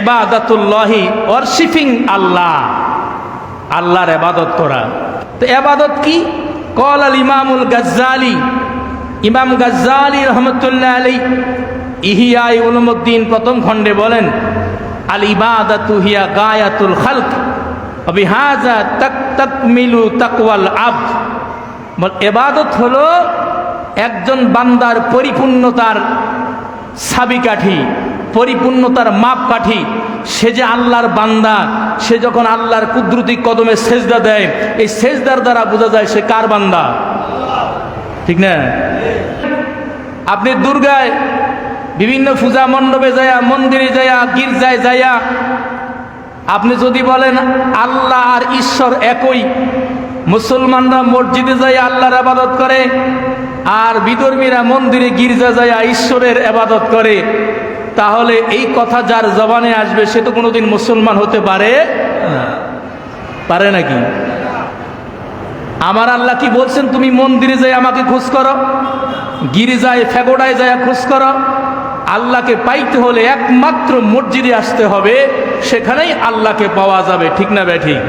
এবাদাতুল্লাহি worshipping আল্লাহ। আল্লাহর এবাদত করা। তো এবাদত কি? কল আল ইমামুল গাজ্জালি। ইমাম গাজ্জালি রহমতুল্লাহ আলী ইহিয়াই উলুমুদ্দিন প্রথম খণ্ডে বলেন আল ইবাদাতু হিয়া গায়াতুল খালক বিহাজা তাক, তাকমিলু তাকওয়াল আব এবাদত হলো একজন বান্দার পরিপূর্ণতার সাবিকাঠি পরিপূর্ণতার মাপকাঠি, সে যে আল্লাহর বান্দা, সে যখন আল্লাহর কুদরতি কদমে সেজদা দেয়, এই সেজদার দ্বারা বোঝা যায় সে কার বান্দা? ঠিক না? আপনি দুর্গায় বিভিন্ন পূজা মণ্ডপে যায়া মন্দিরে যায়া গির্জায় যায়া আপনি যদি বলেন আল্লাহ আর ঈশ্বর একই, মুসলমানরা মসজিদে যায় আল্লাহর আবাদত করে, আর বিধর্মীরা মন্দিরে গির্জা যায় ঈশ্বরের আবাদত করে তাহলে এই কথা যার জবানে আসবে, সে তো কোনোদিন মুসলমান হতে পারে পারে নাকি? আমার আল্লাহ কি বলছেন? তুমি মন্দিরে যাই আমাকে খোঁজ করো গিরিজায় ফেগোডায় যায় খোঁজ করো। আল্লাহকে পাইতে হলে একমাত্র মসজিদে আসতে হবে, সেখানেই আল্লাহকে পাওয়া যাবে, ঠিক না বে ঠিক?